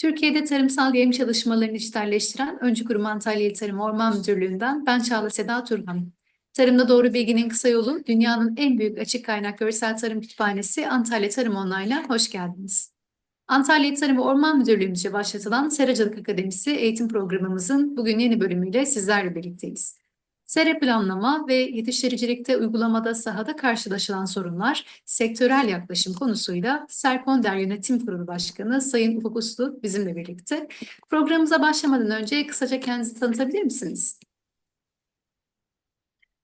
Türkiye'de tarımsal yayım çalışmalarını dijitalleştiren Öncü Kurum Antalya Tarım Orman Müdürlüğü'nden ben Çağla Seda Turhan. Tarımda Doğru Bilginin Kısa Yolu, dünyanın en büyük açık kaynak görsel tarım kütüphanesi Antalya Tarım Online'a hoş geldiniz. Antalya Tarım ve Orman Müdürlüğümüzce başlatılan Seracılık Akademisi eğitim programımızın bugün yeni bölümüyle sizlerle birlikteyiz. Sera planlama ve yetiştiricilikte uygulamada sahada karşılaşılan sorunlar, sektörel yaklaşım konusuyla Serkonder Yönetim Kurulu Başkanı Sayın Ufuk Uslu bizimle birlikte. Programımıza başlamadan önce kısaca kendinizi tanıtabilir misiniz?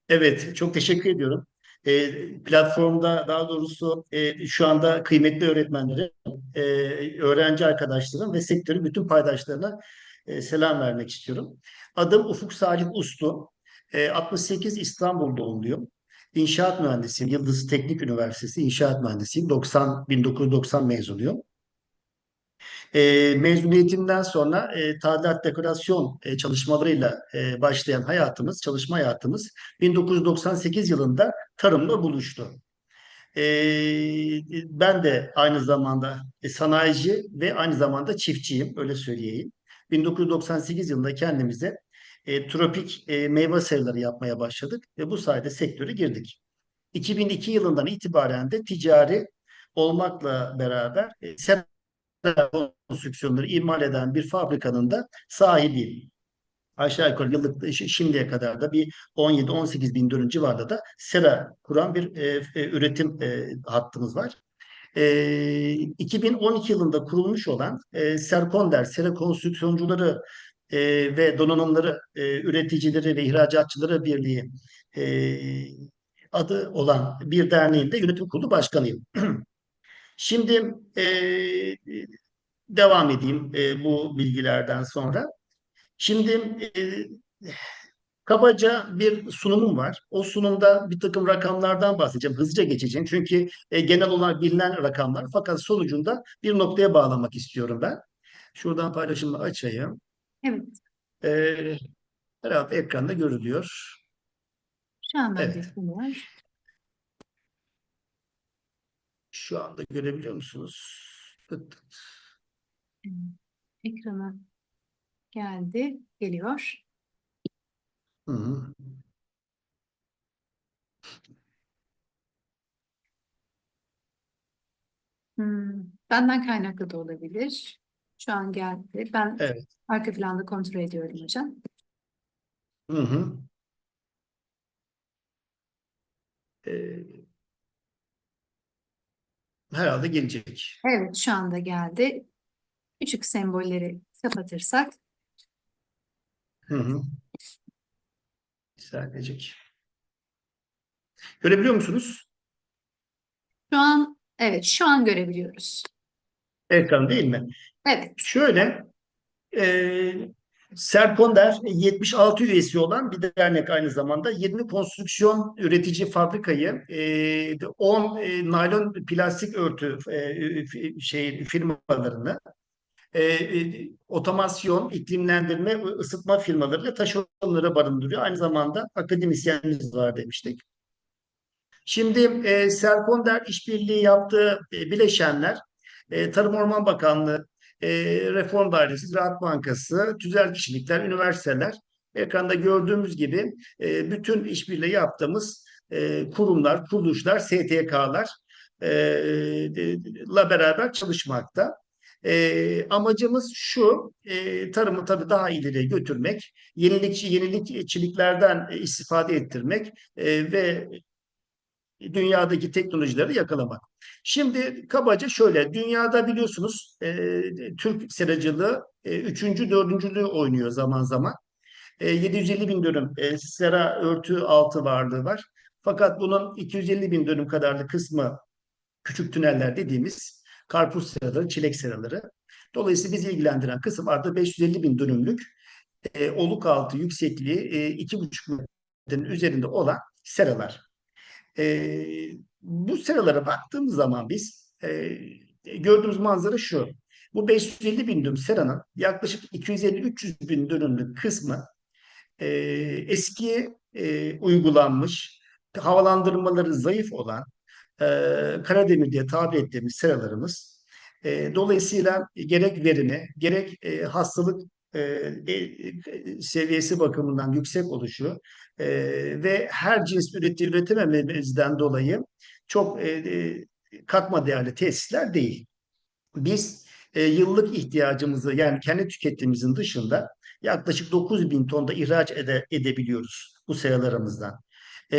Evet, çok teşekkür ediyorum. E, platformda daha doğrusu e, şu anda kıymetli öğretmenlerim, e, öğrenci arkadaşlarım ve sektörün bütün paydaşlarına e, selam vermek istiyorum. Adım Ufuk Salih Uslu. E, 68 İstanbul doğumluyum. İnşaat mühendisiyim. Yıldız Teknik Üniversitesi İnşaat Mühendisiyim. 90 1990 mezunuyum. E, mezuniyetimden sonra e, tadilat dekorasyon e, çalışmalarıyla e, başlayan hayatımız, çalışma hayatımız 1998 yılında tarımla buluştu. E, ben de aynı zamanda e, sanayici ve aynı zamanda çiftçiyim, öyle söyleyeyim. 1998 yılında kendimize e, tropik e, meyve serileri yapmaya başladık ve bu sayede sektöre girdik. 2002 yılından itibaren de ticari olmakla beraber e, konstrüksiyonları imal eden bir fabrikanın da sahibiyim. Aşağı yukarı yıllık şimdiye kadar da bir 17-18 bin dönüm civarında da sera kuran bir e, e, üretim e, hattımız var. E, 2012 yılında kurulmuş olan e, Serkonder, Sera Konstrüksiyoncuları e, ve Donanımları e, Üreticileri ve İhracatçıları Birliği e, adı olan bir derneğin de yönetim kurulu başkanıyım. Şimdi e, devam edeyim e, bu bilgilerden sonra. Şimdi e, kabaca bir sunumum var. O sunumda bir takım rakamlardan bahsedeceğim. Hızlıca geçeceğim. Çünkü e, genel olarak bilinen rakamlar. Fakat sonucunda bir noktaya bağlamak istiyorum ben. Şuradan paylaşımı açayım. Evet. E, herhalde ekranda görülüyor. Şu anda Evet. görüyoruz. Şu anda görebiliyor musunuz? Tıt tıt. Ekrana geldi, geliyor. Hı hı. Hmm, benden kaynaklı da olabilir. Şu an geldi. Ben Evet. arka planda kontrol ediyorum hocam. Hı hı. Ee, herhalde gelecek. Evet, şu anda geldi. Küçük sembolleri kapatırsak. Hı hı. Gelecek. Görebiliyor musunuz? Şu an, evet, şu an görebiliyoruz. Ekran değil mi? Evet, Şöyle e, Serkonder 76 üyesi olan bir dernek aynı zamanda 20 konstrüksiyon üretici fabrikayı e, 10 e, naylon plastik örtü e, şey firmalarını e, e, otomasyon, iklimlendirme, ısıtma firmalarıyla taşeronları barındırıyor. Aynı zamanda akademisyenimiz var demiştik. Şimdi e, Serkonder işbirliği yaptığı e, bileşenler e, Tarım Orman Bakanlığı, e, Reform Dairesi, Ziraat Bankası, tüzel kişilikler, üniversiteler, ekranda gördüğümüz gibi e, bütün işbirliği yaptığımız e, kurumlar, kuruluşlar, STK'lar e, e, la beraber çalışmakta. E, amacımız şu, e, tarımı tabii daha ileriye götürmek, yenilikçi yenilikçiliklerden e, istifade ettirmek e, ve dünyadaki teknolojileri yakalamak. Şimdi kabaca şöyle, dünyada biliyorsunuz e, Türk seracılığı e, üçüncü, dördüncülüğü oynuyor zaman zaman. E, 750 bin dönüm e, sera örtü altı varlığı var. Fakat bunun 250 bin dönüm kadarlı kısmı küçük tüneller dediğimiz karpuz seraları, çilek seraları. Dolayısıyla bizi ilgilendiren kısım artı 550 bin dönümlük e, oluk altı yüksekliği e, 2,5 metrenin üzerinde olan seralar. E, bu seralara baktığımız zaman biz e, gördüğümüz manzara şu. Bu 550 bin dönüm seranın yaklaşık 250-300 bin dönümlük kısmı e, eski e, uygulanmış, havalandırmaları zayıf olan e, Karademir diye tabir ettiğimiz seralarımız E, dolayısıyla gerek verimi, gerek e, hastalık seviyesi bakımından yüksek oluşu e, ve her cins üreti üretemememizden dolayı çok e, e, katma değerli tesisler değil. Biz e, yıllık ihtiyacımızı yani kendi tüketimimizin dışında yaklaşık 9 bin ton da ihraç ede, edebiliyoruz bu seralarımızdan. E,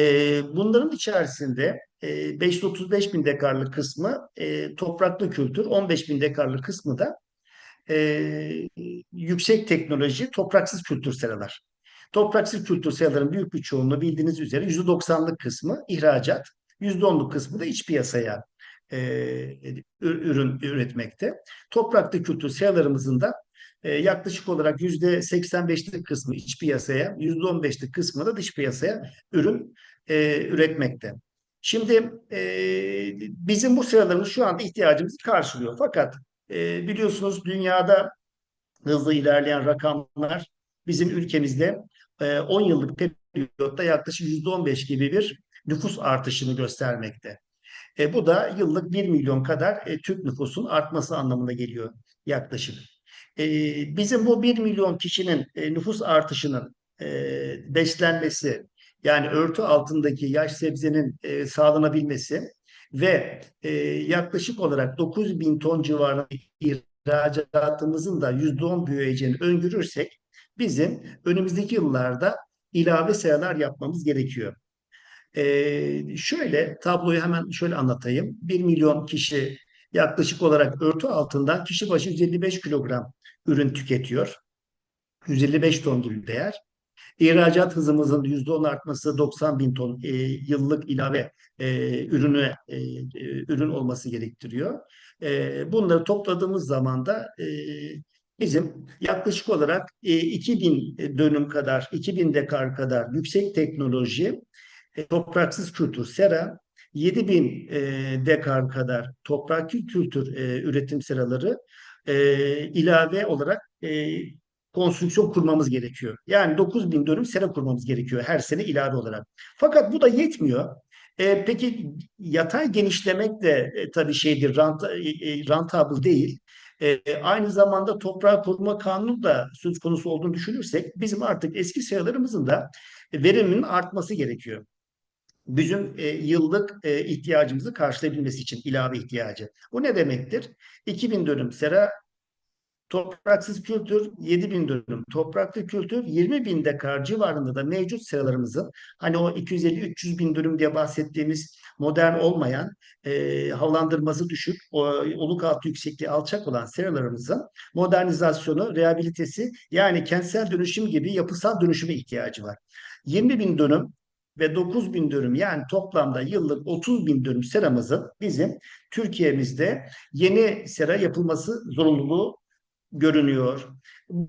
bunların içerisinde e, 535 bin dekarlık kısmı e, topraklı kültür, 15 bin dekarlık kısmı da e, yüksek teknoloji topraksız kültür seralar. Topraksız kültür seraların büyük bir çoğunluğu bildiğiniz üzere %90'lık kısmı ihracat, %10'luk kısmı da iç piyasaya e, ürün üretmekte. Topraklı kültür seralarımızın da e, yaklaşık olarak %85'lik kısmı iç piyasaya, %15'lik kısmı da dış piyasaya ürün e, üretmekte. Şimdi e, bizim bu seralarımız şu anda ihtiyacımızı karşılıyor. Fakat e, biliyorsunuz dünyada hızlı ilerleyen rakamlar bizim ülkemizde e, 10 yıllık periyotta yaklaşık %15 gibi bir nüfus artışını göstermekte. E, bu da yıllık 1 milyon kadar e, Türk nüfusun artması anlamına geliyor yaklaşık. E, bizim bu 1 milyon kişinin e, nüfus artışının e, beslenmesi, yani örtü altındaki yaş sebzenin e, sağlanabilmesi ve e, yaklaşık olarak 9 bin ton civarında ihracatımızın da %10 büyüyeceğini öngörürsek bizim önümüzdeki yıllarda ilave sayılar yapmamız gerekiyor. Ee, şöyle tabloyu hemen şöyle anlatayım. 1 milyon kişi yaklaşık olarak örtü altından kişi başı 155 kilogram ürün tüketiyor. 155 ton gibi değer. İhracat hızımızın %10 artması 90 bin ton e, yıllık ilave e, ürünü e, ürün olması gerektiriyor. E, bunları topladığımız zaman da e, bizim yaklaşık olarak e, 2000 dönüm kadar, 2000 dekar kadar yüksek teknoloji e, topraksız kültür sera, 7000 e, dekar kadar topraklı kültür e, üretim seraları e, ilave olarak e, konstrüksiyon kurmamız gerekiyor. Yani 9000 dönüm sera kurmamız gerekiyor her sene ilave olarak. Fakat bu da yetmiyor. E, peki yatay genişlemek de e, tabii şeydir, rant, e, e rentable değil. E, aynı zamanda toprağı koruma kanunu da söz konusu olduğunu düşünürsek bizim artık eski seralarımızın da veriminin artması gerekiyor bizim e, yıllık e, ihtiyacımızı karşılayabilmesi için ilave ihtiyacı. Bu ne demektir? 2000 dönüm sera topraksız kültür 7000 dönüm topraklı kültür 20 bin dekar civarında da mevcut seralarımızın hani o 250-300 bin dönüm diye bahsettiğimiz modern olmayan e, havalandırması düşük o, oluk altı yüksekliği alçak olan seralarımızın modernizasyonu, rehabilitesi yani kentsel dönüşüm gibi yapısal dönüşüme ihtiyacı var. 20 bin dönüm ve 9 bin dönüm yani toplamda yıllık 30 bin dönüm seramızın bizim Türkiye'mizde yeni sera yapılması zorunluluğu görünüyor.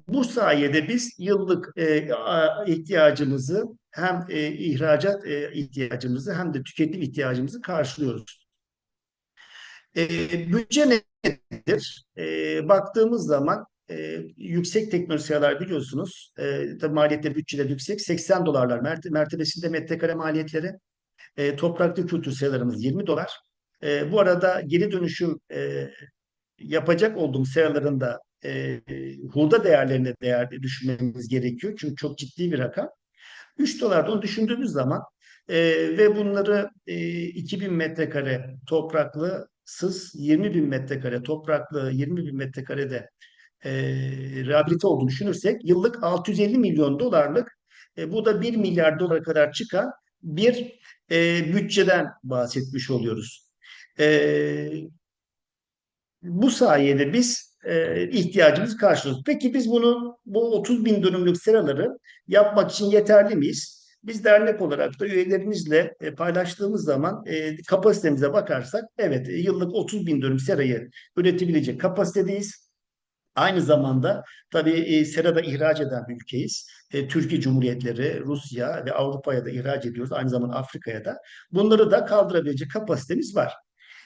Bu sayede biz yıllık e, ihtiyacımızı hem e, ihracat e, ihtiyacımızı hem de tüketim ihtiyacımızı karşılıyoruz. E, bütçe nedir? E, baktığımız zaman e, yüksek teknoloji sayalar biliyorsunuz. E, tabii maliyetleri bütçeleri yüksek. 80 dolarlar merte mertebesinde metrekare maliyetleri. E, topraklı kültür sayalarımız 20 dolar. E, bu arada geri dönüşüm e, yapacak olduğum seraların e, hurda değerlerine değer düşünmemiz gerekiyor. Çünkü çok ciddi bir rakam. 3 dolarda onu düşündüğümüz zaman e, ve bunları e, 2000 metrekare topraklı sız 20 bin metrekare topraklı 20 bin metrekarede e, rehabilite olduğunu düşünürsek yıllık 650 milyon dolarlık e, bu da 1 milyar dolara kadar çıkan bir e, bütçeden bahsetmiş oluyoruz. E, bu sayede biz e, ihtiyacımızı karşılıyoruz. Peki biz bunu bu 30 bin dönümlük seraları yapmak için yeterli miyiz? Biz dernek olarak da üyelerimizle e, paylaştığımız zaman e, kapasitemize bakarsak evet yıllık 30 bin dönüm serayı üretebilecek kapasitedeyiz. Aynı zamanda tabii e, serada ihraç eden bir ülkeyiz. E, Türkiye Cumhuriyetleri, Rusya ve Avrupa'ya da ihraç ediyoruz. Aynı zamanda Afrika'ya da. Bunları da kaldırabilecek kapasitemiz var.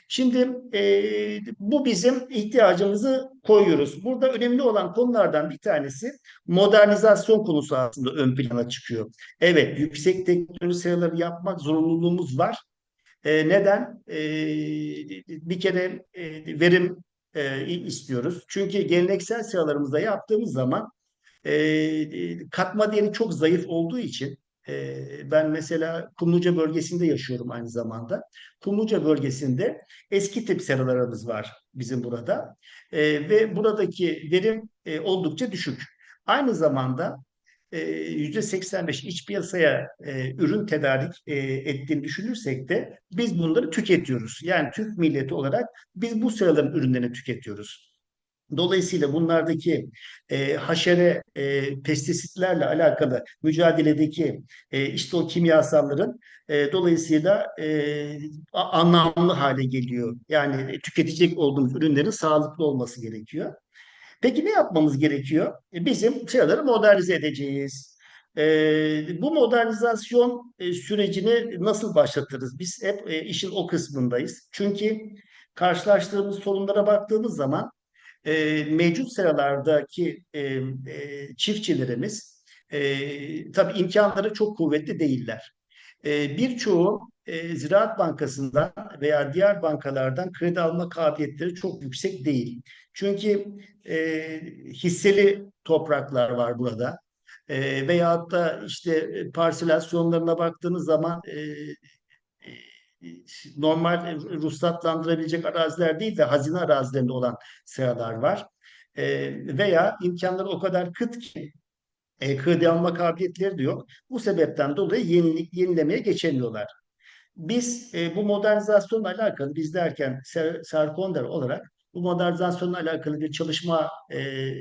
Şimdi e, bu bizim ihtiyacımızı koyuyoruz. Burada önemli olan konulardan bir tanesi modernizasyon konusu aslında ön plana çıkıyor. Evet, yüksek teknoloji sayıları yapmak zorunluluğumuz var. E, neden? E, bir kere e, verim e, istiyoruz. Çünkü geleneksel seralarımızda yaptığımız zaman e, katma değeri çok zayıf olduğu için ben mesela Kumluca bölgesinde yaşıyorum aynı zamanda. Kumluca bölgesinde eski tip seralarımız var bizim burada ve buradaki verim oldukça düşük. Aynı zamanda e, %85 iç piyasaya e, ürün tedarik e, ettiğini düşünürsek de biz bunları tüketiyoruz. Yani Türk milleti olarak biz bu sıraların ürünlerini tüketiyoruz. Dolayısıyla bunlardaki e, haşere e, pestisitlerle alakalı mücadeledeki e, işte o kimyasalların e, dolayısıyla e, anlamlı hale geliyor. Yani tüketecek olduğumuz ürünlerin sağlıklı olması gerekiyor. Peki ne yapmamız gerekiyor? E, Bizim şeyleri modernize edeceğiz. E, bu modernizasyon e, sürecini nasıl başlatırız? Biz hep e, işin o kısmındayız. Çünkü karşılaştığımız sorunlara baktığımız zaman e, mevcut sıralardaki e, e, çiftçilerimiz e, tabii imkanları çok kuvvetli değiller. E, birçoğu e, Ziraat Bankası'ndan veya diğer bankalardan kredi alma kabiliyetleri çok yüksek değil. Çünkü e, hisseli topraklar var burada. E, veyahut da işte e, parselasyonlarına baktığınız zaman e, normal ruhsatlandırabilecek araziler değil de hazine arazilerinde olan sıralar var. E, veya imkanları o kadar kıt ki e, kredi alma kabiliyetleri de yok. Bu sebepten dolayı yenilik, yenilemeye geçemiyorlar. Biz e, bu modernizasyonla alakalı biz derken Ser- Serkonder olarak bu modernizasyonla alakalı bir çalışma e,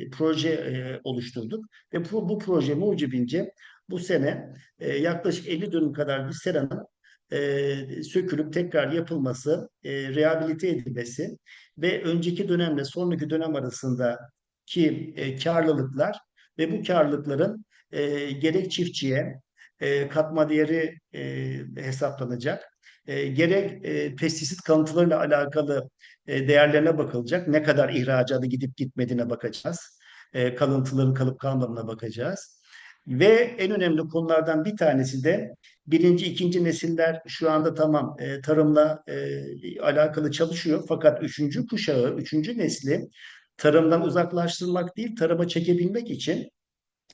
proje e, oluşturduk ve bu, bu proje mucibince bu sene e, yaklaşık 50 dönüm kadar bir seranın e, sökülüp tekrar yapılması, e, rehabilite edilmesi ve önceki dönemle sonraki dönem arasındaki e, karlılıklar ve bu karlılıkların e, gerek çiftçiye e, katma değeri e, hesaplanacak, e, gerek e, pestisit kalıntılarıyla alakalı e, değerlerine bakılacak. Ne kadar ihracatı gidip gitmediğine bakacağız. E, kalıntıların kalıp kalmadığına bakacağız. Ve en önemli konulardan bir tanesi de birinci, ikinci nesiller şu anda tamam e, tarımla e, alakalı çalışıyor. Fakat üçüncü kuşağı, üçüncü nesli tarımdan uzaklaştırmak değil, tarıma çekebilmek için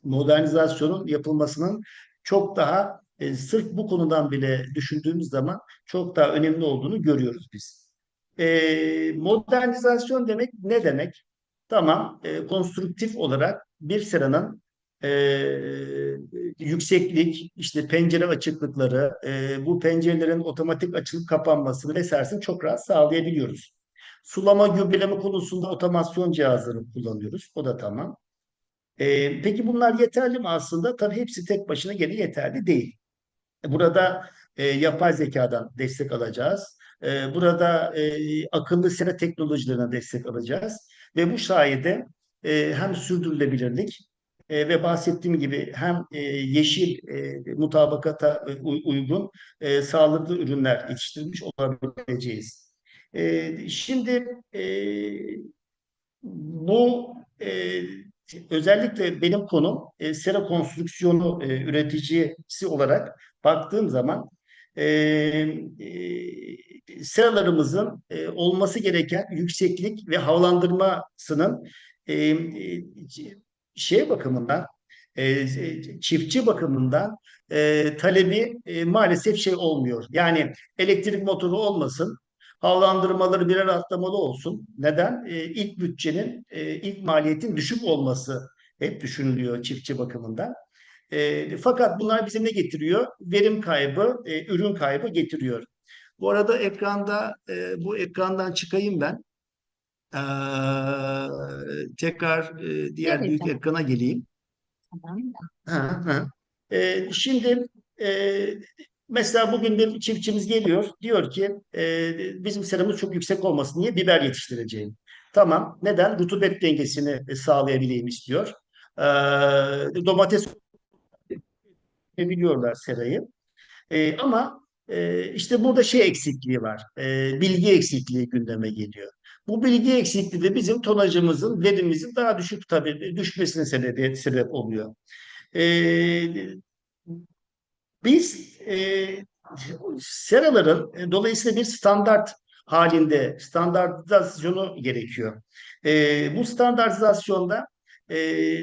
modernizasyonun yapılmasının çok daha e, sırf bu konudan bile düşündüğümüz zaman çok daha önemli olduğunu görüyoruz biz. E, modernizasyon demek ne demek? Tamam, e, konstruktif olarak bir sıranın e, yükseklik, işte pencere açıklıkları, e, bu pencerelerin otomatik açılıp kapanmasını vesairesini çok rahat sağlayabiliyoruz. Sulama, gübreleme konusunda otomasyon cihazları kullanıyoruz. O da tamam. E, peki bunlar yeterli mi aslında? Tabii hepsi tek başına gene yeterli değil. Burada e, yapay zekadan destek alacağız. E, burada e, akıllı sera teknolojilerine destek alacağız. Ve bu sayede e, hem sürdürülebilirlik e, ve bahsettiğim gibi hem e, yeşil e, mutabakata e, uy- uygun e, sağlıklı ürünler yetiştirmiş olabileceğiz. E, şimdi e, bu e, özellikle benim konum e, sera konstrüksiyonu e, üreticisi olarak baktığım zaman e, e, seralarımızın e, olması gereken yükseklik ve havalandırmasının e, e, şey bakımından e, çiftçi bakımından e, talebi e, maalesef şey olmuyor. Yani elektrik motoru olmasın, havalandırmaları birer atlamalı olsun. Neden? E, ilk bütçenin, e, ilk maliyetin düşük olması hep düşünülüyor çiftçi bakımından. E, fakat bunlar bize ne getiriyor? Verim kaybı, e, ürün kaybı getiriyor. Bu arada ekranda, e, bu ekrandan çıkayım ben. E, tekrar e, diğer Evet, büyük tamam. ekrana geleyim. Tamam. Ha, ha. Ee, şimdi e, mesela bugün bir çiftçimiz geliyor diyor ki e, bizim seramız çok yüksek olmasın diye biber yetiştireceğim. Tamam. Neden? Rutubet dengesini e, sağlayabileyim istiyor. Ee, domates biliyorlar serayı. Ee, ama e, işte burada şey eksikliği var. Ee, bilgi eksikliği gündeme geliyor. Bu bilgi eksikliği de bizim tonajımızın, verimimizin daha düşük tabii düşmesine sebep, sebep oluyor. Ee, biz e, seraların e, dolayısıyla bir standart halinde standartizasyonu gerekiyor. E, bu standartizasyonda e,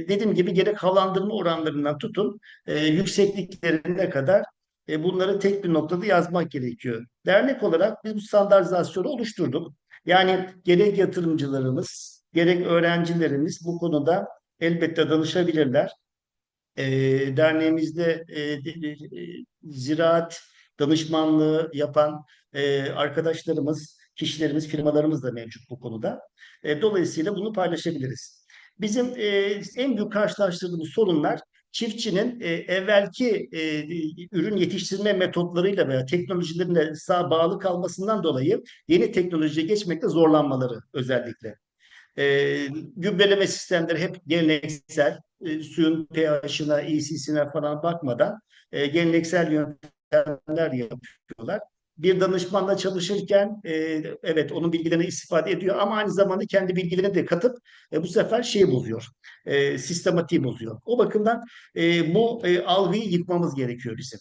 dediğim gibi gerek havalandırma oranlarından tutun e, yüksekliklerine kadar e, bunları tek bir noktada yazmak gerekiyor. Dernek olarak biz bu standartizasyonu oluşturduk. Yani gerek yatırımcılarımız, gerek öğrencilerimiz bu konuda elbette danışabilirler. E, derneğimizde e, e, ziraat danışmanlığı yapan e, arkadaşlarımız, kişilerimiz, firmalarımız da mevcut bu konuda. E, dolayısıyla bunu paylaşabiliriz. Bizim e, en büyük karşılaştırdığımız sorunlar çiftçinin e, evvelki e, ürün yetiştirme metotlarıyla veya teknolojilerine sağ bağlı kalmasından dolayı yeni teknolojiye geçmekte zorlanmaları özellikle. E, gübreleme sistemleri hep geleneksel, e, suyun pH'ına, EC'sine falan bakmadan e, geleneksel yöntemler yapıyorlar. Bir danışmanla çalışırken e, evet onun bilgilerini istifade ediyor ama aynı zamanda kendi bilgilerini de katıp e, bu sefer şeyi bozuyor, e, sistematiği bozuyor. O bakımdan e, bu e, algıyı yıkmamız gerekiyor bizim.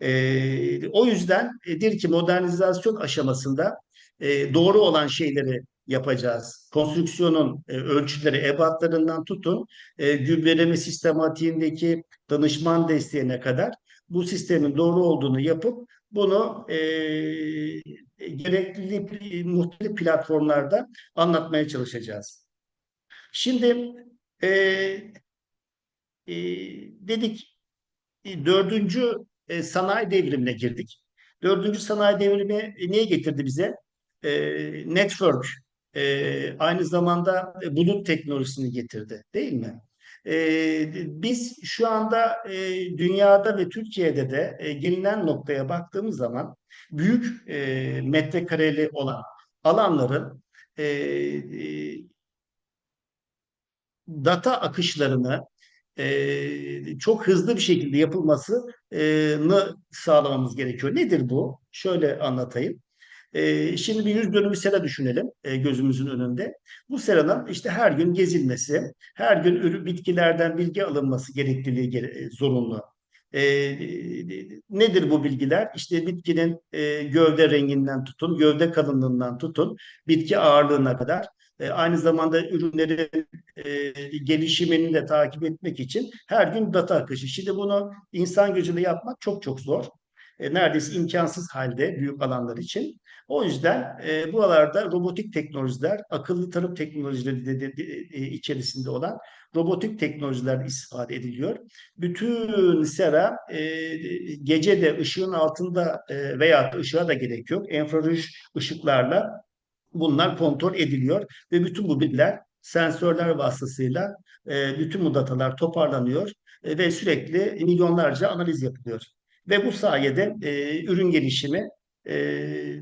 E, o yüzden e, ki modernizasyon aşamasında e, doğru olan şeyleri yapacağız. Konstrüksiyonun e, ölçüleri, ebatlarından tutun, e, gübreleme sistematiğindeki danışman desteğine kadar bu sistemin doğru olduğunu yapıp bunu e, gerekli muhtelif platformlarda anlatmaya çalışacağız. Şimdi e, e, dedik e, dördüncü e, sanayi devrimine girdik. Dördüncü sanayi devrimi e, niye getirdi bize? E, network, e, aynı zamanda e, bulut teknolojisini getirdi değil mi? E, biz şu anda e, dünyada ve Türkiye'de de e, gelinen noktaya baktığımız zaman büyük e, metrekareli olan alanların data akışlarını e, çok hızlı bir şekilde yapılmasını sağlamamız gerekiyor. Nedir bu? Şöyle anlatayım. E, şimdi bir yüz dönümü sera düşünelim e, gözümüzün önünde. Bu seranın işte her gün gezilmesi, her gün ürün bitkilerden bilgi alınması gerekliliği gere- zorunlu. E, nedir bu bilgiler? İşte bitkinin e, gövde renginden tutun, gövde kalınlığından tutun, bitki ağırlığına kadar. E, aynı zamanda ürünlerin e, gelişimini de takip etmek için her gün data akışı. Şimdi bunu insan gözüyle yapmak çok çok zor. E, neredeyse imkansız halde büyük alanlar için. O yüzden e, buralarda robotik teknolojiler, akıllı tarım teknolojileri de, de, de, e, içerisinde olan robotik teknolojiler istifade ediliyor. Bütün sera e, gece de ışığın altında e, veya ışığa da gerek yok. Enfraruj ışıklarla bunlar kontrol ediliyor ve bütün bu bilgiler sensörler vasıtasıyla e, bütün bu datalar toparlanıyor e, ve sürekli milyonlarca analiz yapılıyor. Ve bu sayede e, ürün gelişimi e,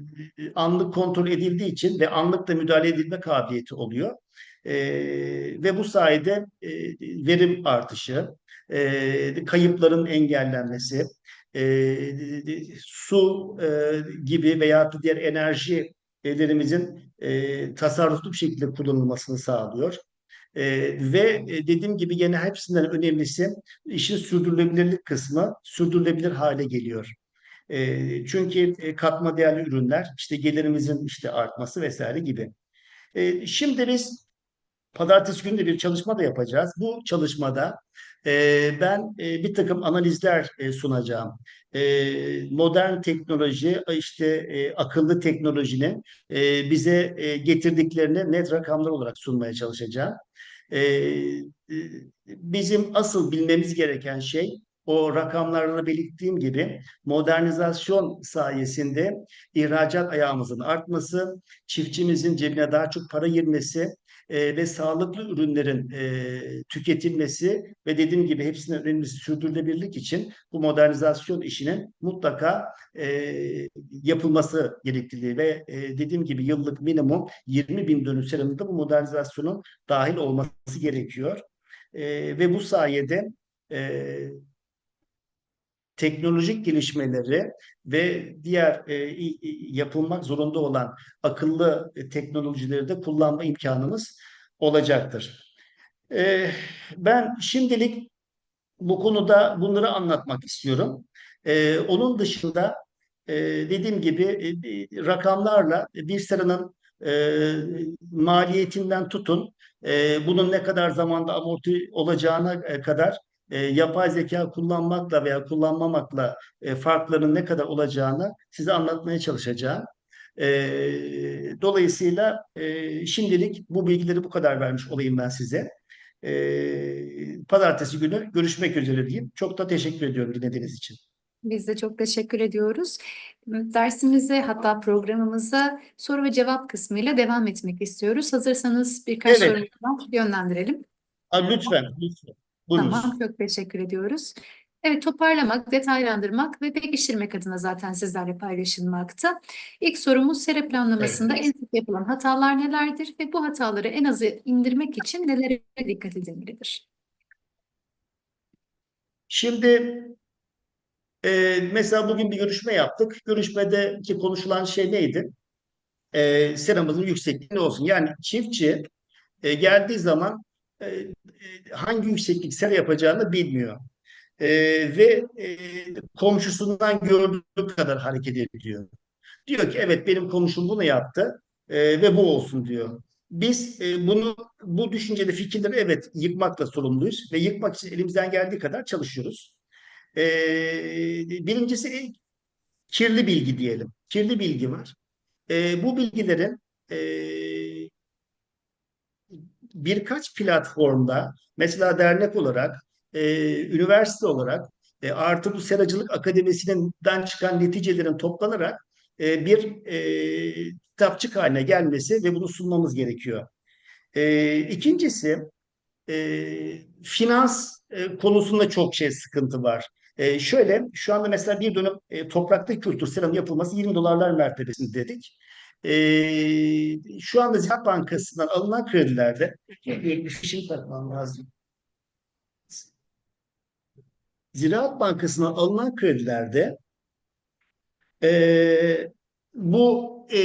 anlık kontrol edildiği için ve anlıkta müdahale edilme kabiliyeti oluyor. E, ve bu sayede e, verim artışı, e, kayıpların engellenmesi, e, su e, gibi veya diğer enerjilerimizin e, tasarruflu bir şekilde kullanılmasını sağlıyor. E, ve dediğim gibi yine hepsinden önemlisi işin sürdürülebilirlik kısmı sürdürülebilir hale geliyor. E, çünkü katma değerli ürünler, işte gelirimizin işte artması vesaire gibi. E, şimdi biz pazartesi günü bir çalışma da yapacağız. Bu çalışmada e, ben e, bir takım analizler e, sunacağım. E, modern teknoloji, işte e, akıllı teknolojinin e, bize e, getirdiklerini net rakamlar olarak sunmaya çalışacağım. E, bizim asıl bilmemiz gereken şey o rakamlarla belirttiğim gibi modernizasyon sayesinde ihracat ayağımızın artması, çiftçimizin cebine daha çok para girmesi e, ve sağlıklı ürünlerin e, tüketilmesi ve dediğim gibi hepsinin önemlisi sürdürülebilirlik için bu modernizasyon işinin mutlaka e, yapılması gerekliliği ve e, dediğim gibi yıllık minimum 20 bin dönüm bu modernizasyonun dahil olması gerekiyor. E, ve bu sayede e, teknolojik gelişmeleri ve diğer e, yapılmak zorunda olan akıllı teknolojileri de kullanma imkanımız olacaktır. E, ben şimdilik bu konuda bunları anlatmak istiyorum. E, onun dışında e, dediğim gibi e, rakamlarla bir seranın e, maliyetinden tutun e, bunun ne kadar zamanda amorti olacağına e, kadar e, yapay zeka kullanmakla veya kullanmamakla e, farklarının ne kadar olacağını size anlatmaya çalışacağım. E, dolayısıyla e, şimdilik bu bilgileri bu kadar vermiş olayım ben size. E, pazartesi günü görüşmek üzere diyeyim. Çok da teşekkür ediyorum dinlediğiniz için. Biz de çok teşekkür ediyoruz. Dersimize hatta programımıza soru ve cevap kısmıyla devam etmek istiyoruz. Hazırsanız birkaç Evet. sorumuzu yönlendirelim. Ha, lütfen, lütfen. Buyurunuz. Tamam, çok teşekkür ediyoruz. Evet, toparlamak, detaylandırmak ve pekiştirmek adına zaten sizlerle paylaşılmakta. İlk sorumuz sera planlamasında en sık yapılan hatalar nelerdir ve bu hataları en aza indirmek için nelere dikkat edilmelidir? Şimdi e, mesela bugün bir görüşme yaptık. Görüşmedeki konuşulan şey neydi? E, seramızın yüksekliği ne olsun? Yani çiftçi e, geldiği zaman e, e, hangi yükseklik sera yapacağını bilmiyor. E, ve e, komşusundan gördüğü kadar hareket ediyor. Diyor ki evet benim komşum bunu yaptı e, ve bu olsun diyor. Biz e, bunu bu düşünceli fikirleri evet yıkmakla sorumluyuz ve yıkmak için elimizden geldiği kadar çalışıyoruz. E, birincisi kirli bilgi diyelim. Kirli bilgi var. E, bu bilgilerin e, birkaç platformda mesela dernek olarak, e, üniversite olarak e, artı bu seracılık akademisinden çıkan neticelerin toplanarak e, bir e, kitapçık haline gelmesi ve bunu sunmamız gerekiyor. E, ikincisi e, finans e, konusunda çok şey sıkıntı var. E, şöyle şu anda mesela bir dönem e, toprakta kültür seramı yapılması 20 dolarlar mertebesinde dedik. E, şu anda Ziraat Bankası'ndan alınan kredilerde bir fişini takmam lazım. Ziraat Bankası'ndan alınan kredilerde e, bu e,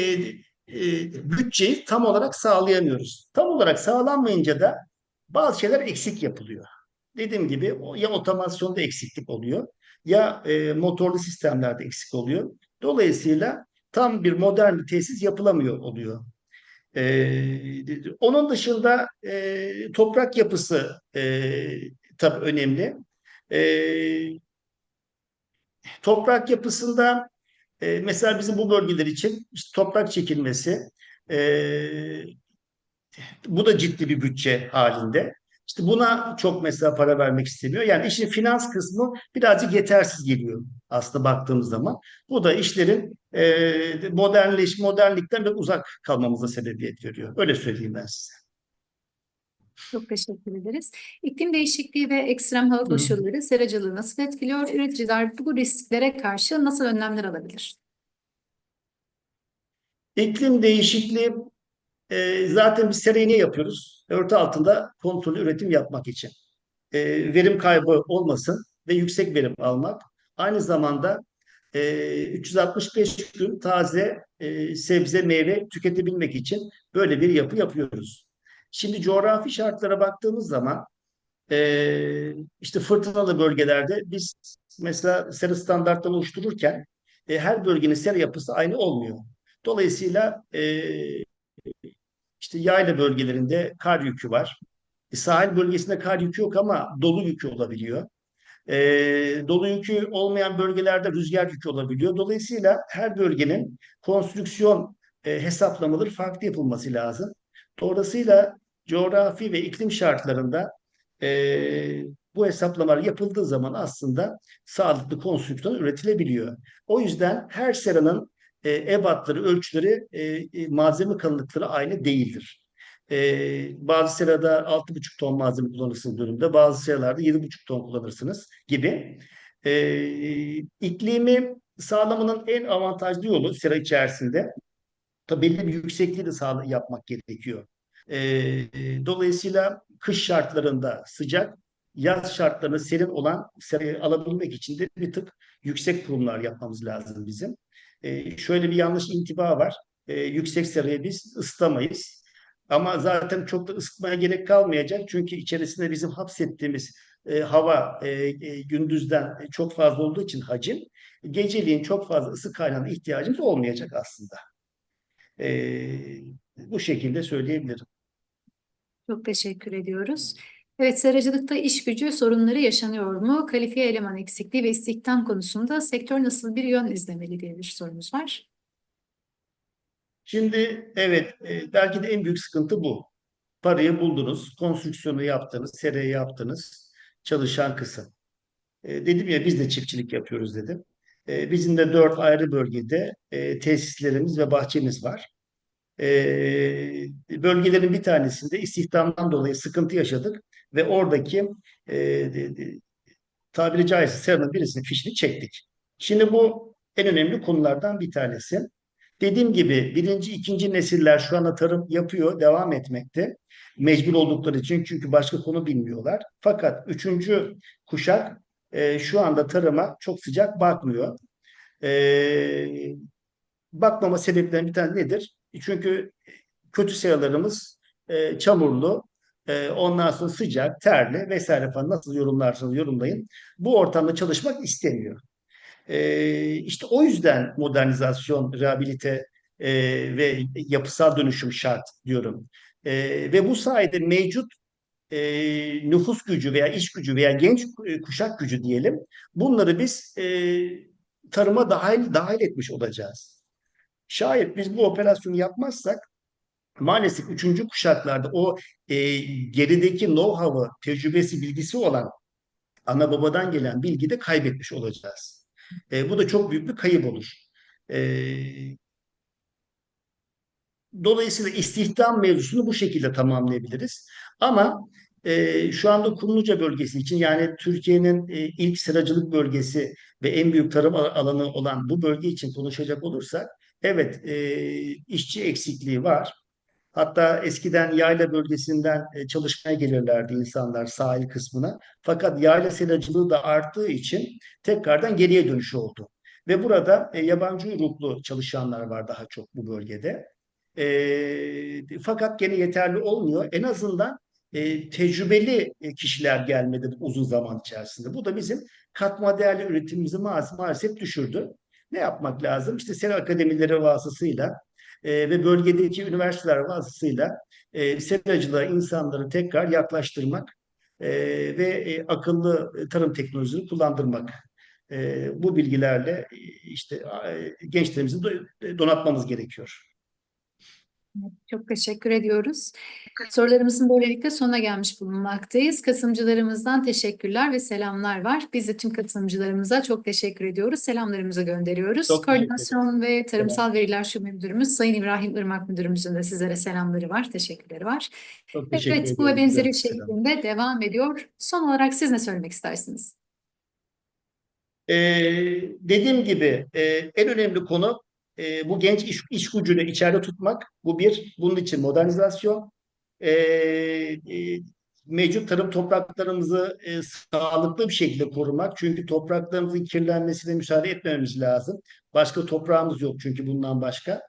e, bütçeyi tam olarak sağlayamıyoruz. Tam olarak sağlanmayınca da bazı şeyler eksik yapılıyor. Dediğim gibi ya otomasyonda eksiklik oluyor ya e, motorlu sistemlerde eksik oluyor. Dolayısıyla tam bir modern bir tesis yapılamıyor oluyor. E, onun dışında e, toprak yapısı e, tabii önemli. E, toprak yapısında e, mesela bizim bu bölgeler için işte toprak çekilmesi e, bu da ciddi bir bütçe halinde. İşte buna çok mesela para vermek istemiyor. Yani işin finans kısmı birazcık yetersiz geliyor aslında baktığımız zaman. Bu da işlerin e, modernleş, modernlikten bir uzak kalmamıza sebebiyet veriyor. Öyle söyleyeyim ben size. Çok teşekkür ederiz. İklim değişikliği ve ekstrem hava koşulları seracılığı nasıl etkiliyor? Üreticiler bu risklere karşı nasıl önlemler alabilir? İklim değişikliği e, zaten biz serayı ne yapıyoruz? Örtü altında kontrollü üretim yapmak için. E, verim kaybı olmasın ve yüksek verim almak. Aynı zamanda e, 365 gün taze e, sebze meyve tüketebilmek için böyle bir yapı yapıyoruz. Şimdi coğrafi şartlara baktığımız zaman e, işte fırtınalı bölgelerde biz mesela sera standartlarını oluştururken e, her bölgenin sera yapısı aynı olmuyor. Dolayısıyla e, işte yayla bölgelerinde kar yükü var. E, sahil bölgesinde kar yükü yok ama dolu yükü olabiliyor. E, dolu yükü olmayan bölgelerde rüzgar yükü olabiliyor. Dolayısıyla her bölgenin konstrüksiyon e, hesaplamaları farklı yapılması lazım. Dolayısıyla coğrafi ve iklim şartlarında e, bu hesaplamalar yapıldığı zaman aslında sağlıklı konstrüksiyon üretilebiliyor. O yüzden her seranın e, ebatları, ölçüleri, e, e, malzeme kalınlıkları aynı değildir. E, bazı serada 6,5 ton malzeme kullanırsınız bölümde, bazı seralarda 7,5 ton kullanırsınız gibi. E, iklimi sağlamanın en avantajlı yolu sera içerisinde tabii belli bir yüksekliği de sağla yapmak gerekiyor. E, dolayısıyla kış şartlarında sıcak, yaz şartlarında serin olan serayı alabilmek için de bir tık yüksek kurumlar yapmamız lazım bizim. E, şöyle bir yanlış intiba var. E, yüksek serayı biz ısıtamayız. Ama zaten çok da ısıtmaya gerek kalmayacak. Çünkü içerisinde bizim hapsettiğimiz e, hava e, e, gündüzden çok fazla olduğu için hacim geceliğin çok fazla ısı kaynağına ihtiyacımız olmayacak aslında. E, bu şekilde söyleyebilirim. Çok teşekkür ediyoruz. Evet, seracılıkta iş gücü sorunları yaşanıyor mu? Kalifiye eleman eksikliği ve istihdam konusunda sektör nasıl bir yön izlemeli diye bir sorumuz var. Şimdi evet e, belki de en büyük sıkıntı bu. Parayı buldunuz, konstrüksiyonu yaptınız, sereyi yaptınız, çalışan kısım. E, dedim ya biz de çiftçilik yapıyoruz dedim. E, bizim de dört ayrı bölgede tesislerimiz ve bahçemiz var. E, bölgelerin bir tanesinde istihdamdan dolayı sıkıntı yaşadık ve oradaki e, de- de- tabiri caizse seranın birisinin fişini çektik. Şimdi bu en önemli konulardan bir tanesi. Dediğim gibi birinci, ikinci nesiller şu anda tarım yapıyor, devam etmekte. Mecbur oldukları için çünkü başka konu bilmiyorlar. Fakat üçüncü kuşak e, şu anda tarıma çok sıcak bakmıyor. E, bakmama sebeplerinden bir tane nedir? Çünkü kötü seralarımız e, çamurlu, e, ondan sonra sıcak, terli vesaire falan nasıl yorumlarsanız yorumlayın. Bu ortamda çalışmak istemiyor. E, işte o yüzden modernizasyon, rehabilite e, ve yapısal dönüşüm şart diyorum. E, ve bu sayede mevcut e, nüfus gücü veya iş gücü veya genç e, kuşak gücü diyelim, bunları biz e, tarıma dahil dahil etmiş olacağız. Şayet biz bu operasyonu yapmazsak maalesef üçüncü kuşaklarda o e, gerideki know-how'ı, tecrübesi, bilgisi olan ana babadan gelen bilgi de kaybetmiş olacağız. E, bu da çok büyük bir kayıp olur. E, dolayısıyla istihdam mevzusunu bu şekilde tamamlayabiliriz. Ama e, şu anda Kumluca bölgesi için yani Türkiye'nin e, ilk sıracılık bölgesi ve en büyük tarım al- alanı olan bu bölge için konuşacak olursak evet e, işçi eksikliği var. Hatta eskiden yayla bölgesinden e, çalışmaya gelirlerdi insanlar sahil kısmına. Fakat yayla seracılığı da arttığı için tekrardan geriye dönüş oldu. Ve burada e, yabancı uyruklu çalışanlar var daha çok bu bölgede. E, fakat gene yeterli olmuyor. En azından e, tecrübeli e, kişiler gelmedi uzun zaman içerisinde. Bu da bizim katma değerli üretimimizi ma- maalesef düşürdü. Ne yapmak lazım? İşte sera akademileri vasıtasıyla e, ve bölgedeki üniversiteler vasıtasıyla e, seracılığa insanları tekrar yaklaştırmak e, ve e, akıllı tarım teknolojisini kullandırmak. E, bu bilgilerle e, işte e, gençlerimizi do- donatmamız gerekiyor. Çok teşekkür ediyoruz. Sorularımızın böylelikle sonuna gelmiş bulunmaktayız. Katılımcılarımızdan teşekkürler ve selamlar var. Biz de tüm katılımcılarımıza çok teşekkür ediyoruz. Selamlarımızı gönderiyoruz. Çok Koordinasyon ve Tarımsal Veriler Şube Müdürümüz Sayın İbrahim Irmak Müdürümüzün de sizlere selamları var, teşekkürleri var. Çok teşekkür Evet, bu ve benzeri Selam. şeklinde devam ediyor. Son olarak siz ne söylemek istersiniz? Ee, dediğim gibi e, en önemli konu e, bu genç iş, iş gücünü içeride tutmak. Bu bir. Bunun için modernizasyon. Ee, e, mevcut tarım topraklarımızı e, sağlıklı bir şekilde korumak. Çünkü topraklarımızın kirlenmesine müsaade etmememiz lazım. Başka toprağımız yok çünkü bundan başka.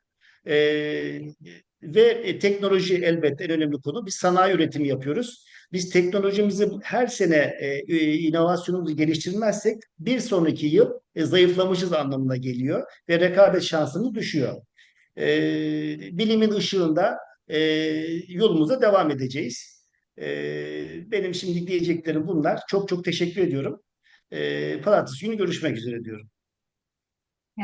Ee, ve e, teknoloji elbette en önemli konu. Biz sanayi üretimi yapıyoruz. Biz teknolojimizi her sene e, inovasyonumuzu geliştirmezsek bir sonraki yıl e, zayıflamışız anlamına geliyor ve rekabet şansımız düşüyor. E, bilimin ışığında e, yolumuza devam edeceğiz. E, benim şimdi diyeceklerim bunlar. Çok çok teşekkür ediyorum. E, Pazartesi günü görüşmek üzere diyorum.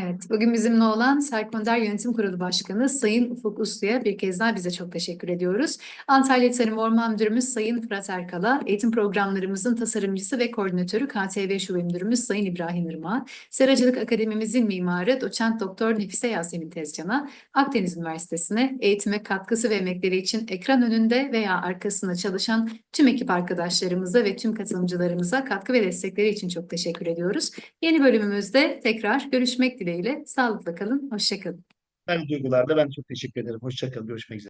Evet, bugün bizimle olan Serkonder Yönetim Kurulu Başkanı Sayın Ufuk Uslu'ya bir kez daha bize çok teşekkür ediyoruz. Antalya Tarım Orman Müdürümüz Sayın Fırat Erkal'a, eğitim programlarımızın tasarımcısı ve koordinatörü KTV Şube Müdürümüz Sayın İbrahim Irmak'a, Seracılık Akademimizin mimarı Doçent Doktor Nefise Yasemin Tezcan'a, Akdeniz Üniversitesi'ne eğitime katkısı ve emekleri için ekran önünde veya arkasında çalışan tüm ekip arkadaşlarımıza ve tüm katılımcılarımıza katkı ve destekleri için çok teşekkür ediyoruz. Yeni bölümümüzde tekrar görüşmek dileğiyle. Sağlıkla kalın, hoşça kalın. Ben duygularda ben çok teşekkür ederim. Hoşçakalın. Görüşmek üzere.